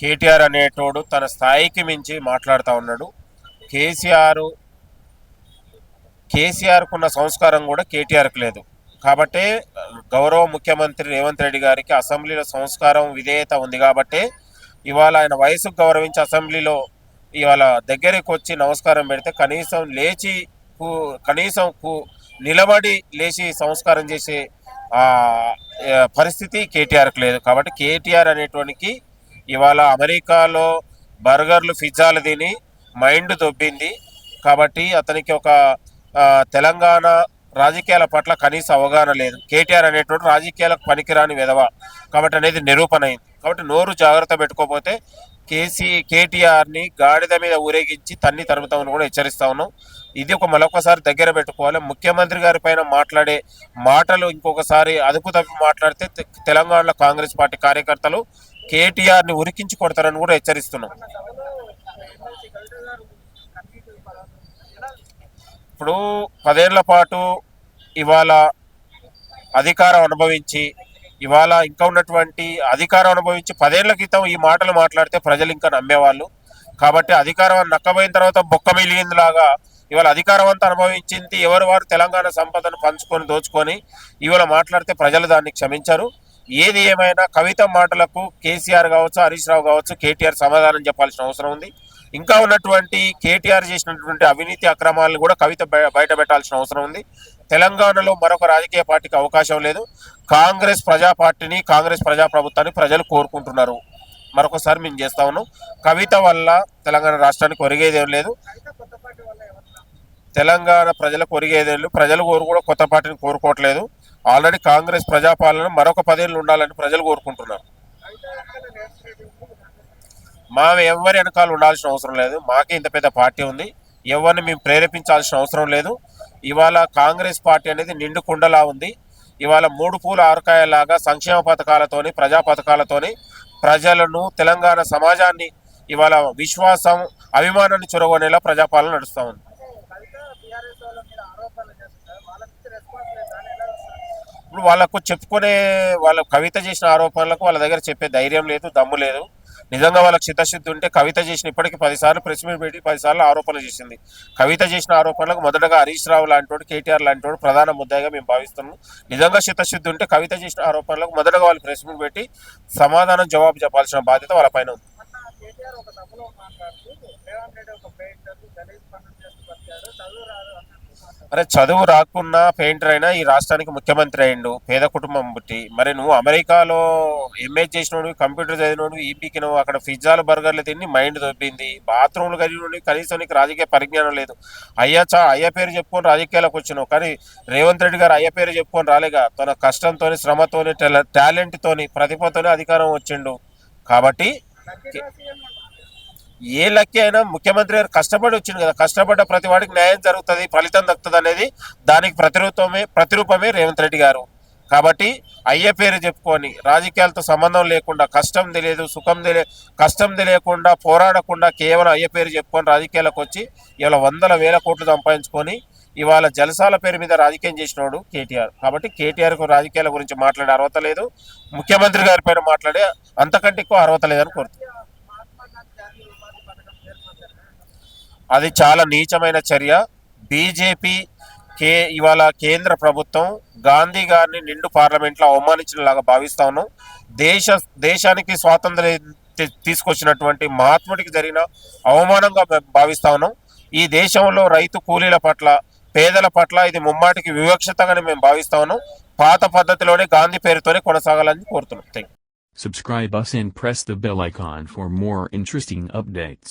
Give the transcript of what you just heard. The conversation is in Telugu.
కేటీఆర్ అనేటోడు తన స్థాయికి మించి మాట్లాడుతూ ఉన్నాడు. కేసీఆర్ కేసీఆర్కు ఉన్న సంస్కారం కూడా కేటీఆర్కి లేదు. కాబట్టే గౌరవ ముఖ్యమంత్రి రేవంత్ రెడ్డి గారికి అసెంబ్లీలో సంస్కారం విధేయత ఉంది కాబట్టే ఇవాళ ఆయన వయసుకు గౌరవించి అసెంబ్లీలో ఇవాళ దగ్గరికి వచ్చి నమస్కారం పెడితే కనీసం లేచి కూ కనీసం కు- నిలబడి లేచి సంస్కారం చేసే పరిస్థితి కేటీఆర్కి లేదు. కాబట్టి కేటీఆర్ అనేటువంటి ఇవాళ అమెరికాలో బర్గర్లు పిజ్జాలు తిని మైండ్ దొబ్బింది. కాబట్టి అతనికి ఒక తెలంగాణ రాజకీయాల పట్ల కనీస అవగాహన లేదు. కేటీఆర్ అనేటువంటి రాజకీయాలకు పనికిరాని విధవ. కాబట్టి అనేది నిరూపణ అయింది. కాబట్టి నోరు జాగ్రత్త పెట్టుకోకపోతే కేసీ కేటీఆర్ని గాడిద మీద ఊరేగించి తన్ని తరుముతామని కూడా హెచ్చరిస్తా ఉన్నాం. ఇది ఒక మరొకసారి దగ్గర పెట్టుకోవాలి. ముఖ్యమంత్రి గారి పైన మాట్లాడే మాటలు ఇంకొకసారి అదుపు తప్పి మాట్లాడితే తె- తెలంగాణలో కాంగ్రెస్ పార్టీ కార్యకర్తలు కేటీఆర్ని ఉరికించి కొడతారని కూడా హెచ్చరిస్తున్నాం. ఇప్పుడు పదేళ్ళ పాటు ఇవాళ అధికారం అనుభవించి ఇవాళ ఇంకా ఉన్నటువంటి అధికారం అనుభవించి పదేళ్ళ క్రితం ఈ మాటలు మాట్లాడితే ప్రజలు ఇంకా నమ్మేవాళ్ళు. కాబట్టి అధికారం నక్కబోయిన తర్వాత బొక్క మిలిగిందిలాగా ఇవాళ అధికారం అంతా అనుభవించింది ఎవరు వారు తెలంగాణ సంపదను పంచుకొని దోచుకొని ఇవాళ మాట్లాడితే ప్రజలు దాన్ని క్షమించరు. ఏది ఏమైనా కవిత మాటలకు కేసీఆర్ కావచ్చు హరీష్ రావు కావచ్చు కేటీఆర్ సమాధానం చెప్పాల్సిన అవసరం ఉంది. ఇంకా ఉన్నటువంటి కేటీఆర్ చేసినటువంటి అవినీతి అక్రమాలను కూడా కవిత బయట పెట్టాల్సిన అవసరం ఉంది. తెలంగాణలో మరొక రాజకీయ పార్టీకి అవకాశం లేదు. కాంగ్రెస్ ప్రజా పార్టీని కాంగ్రెస్ ప్రజా ప్రభుత్వాన్ని ప్రజలు కోరుకుంటున్నారు. మరొకసారి మేము చేస్తా ఉన్నాం. కవిత వల్ల తెలంగాణ రాష్ట్రానికి ఒరిగేదేం లేదు. తెలంగాణ ప్రజలకు ఒరిగేదేం లేదు. ప్రజలు కోరు కూడా కొత్త పార్టీని కోరుకోవట్లేదు. ఆల్రెడీ కాంగ్రెస్ ప్రజాపాలన మరొక పదేళ్ళు ఉండాలని ప్రజలు కోరుకుంటున్నారు. మా ఎవరి వెనకాల ఉండాల్సిన అవసరం లేదు. మాకే ఇంత పెద్ద పార్టీ ఉంది. ఎవరిని మేము ప్రేరేపించాల్సిన అవసరం లేదు. ఇవాళ కాంగ్రెస్ పార్టీ అనేది నిండు కుండలా ఉంది. ఇవాళ మూడు పూల ఆరకాయలాగా సంక్షేమ పథకాలతోని ప్రజా పథకాలతోని ప్రజలను తెలంగాణ సమాజాన్ని ఇవాళ విశ్వాసం అభిమానాన్ని చొరవనేలా ప్రజాపాలన నడుస్తూ ఉంది. ఇప్పుడు వాళ్ళకు చెప్పుకునే వాళ్ళ కవిత చేసిన ఆరోపణలకు వాళ్ళ దగ్గర చెప్పే ధైర్యం లేదు దమ్ము లేదు. నిజంగా వాళ్ళకి చిత్తశుద్ధి ఉంటే కవిత చేసిన ఇప్పటికి పదిసార్లు ప్రెస్ మీట్ పెట్టి పదిసార్లు ఆరోపణలు చేసింది. కవిత చేసిన ఆరోపణలకు మొదటగా హరీష్ రావు లాంటి కేటీఆర్ లాంటి ప్రధాన ముద్దాయిగా మేము భావిస్తున్నాం. నిజంగా చిత్తశుద్ధి ఉంటే కవిత చేసిన ఆరోపణలకు మొదటగా వాళ్ళు ప్రెస్ మీట్ పెట్టి సమాధానం జవాబు చెప్పాల్సిన బాధ్యత వాళ్ళ పైన ఉంది ఒక సభలో మాట్లాడుతూ రేవంత్ రెడ్డి ఒక చదువు రాదు మరి అరే చదువు రాకున్నా పెయింటర్ అయినా ఈ రాష్ట్రానికి ముఖ్యమంత్రి అయిండు పేద కుటుంబం బట్టి మరి నువ్వు అమెరికాలో ఎంఏ చేసినోడు కంప్యూటర్ చదివినోడు ఈపీకి నువ్వు అక్కడ పిజ్జాలు బర్గర్లు తిని మైండ్ దొబ్బింది. బాత్రూమ్లు కలిగినోడు కనీసం నీకు రాజకీయ పరిజ్ఞానం లేదు. అయ్యా చా అయ్య పేరు చెప్పుకొని రాజకీయాలకు వచ్చినావు. కానీ రేవంత్ రెడ్డి గారు అయ్య పేరు చెప్పుకొని రాలేగా? తన కష్టంతోని శ్రమతోని టాలెంట్తోని ప్రతిభతోని అధికారం వచ్చిండు. కాబట్టి ఏ లక్కి అయినా ముఖ్యమంత్రి గారు కష్టపడి వచ్చింది కదా కష్టపడ్డ ప్రతి వాడికి న్యాయం జరుగుతుంది ఫలితం దక్కుతుంది అనేది దానికి ప్రతిరూపమే ప్రతిరూపమే రేవంత్ రెడ్డి గారు. కాబట్టి అయ్యే పేరు చెప్పుకొని రాజకీయాలతో సంబంధం లేకుండా కష్టం తెలియదు సుఖం తెలియ కష్టం తెలియకుండా పోరాడకుండా కేవలం అయ్యే పేరు చెప్పుకొని రాజకీయాలకు వచ్చి ఇవాళ వందల వేల కోట్లు సంపాదించుకొని ఇవాళ జలసాల పేరు మీద రాజకీయం చేసినోడు కేటీఆర్. కాబట్టి కేటీఆర్కు రాజకీయాల గురించి మాట్లాడే అర్హత లేదు. ముఖ్యమంత్రి గారి పైన మాట్లాడే అంతకంటే ఎక్కువ అర్హత లేదని కోరుతున్నాను. అది చాలా నీచమైన చర్య. బీజేపీ కే ఇవాళ కేంద్ర ప్రభుత్వం గాంధీ గారిని నిండు పార్లమెంట్లో అవమానించినలాగా భావిస్తాను దేశ దేశానికి స్వాతంత్ర్యం తీసుకొచ్చినటువంటి మహాత్ముడికి జరిగిన అవమానంగా మేము భావిస్తా ఉన్నాం. ఈ దేశంలో రైతు కూలీల పట్ల పేదల పట్ల ఇది ముమ్మాటికి వివక్షతగానే మేము భావిస్తా ఉన్నాం. పాత పద్ధతిలోనే గాంధీ పేరుతోనే కొనసాగాలని కోరుతున్నాం. Thank you. Subscribe us and press the bell icon for more interesting updates.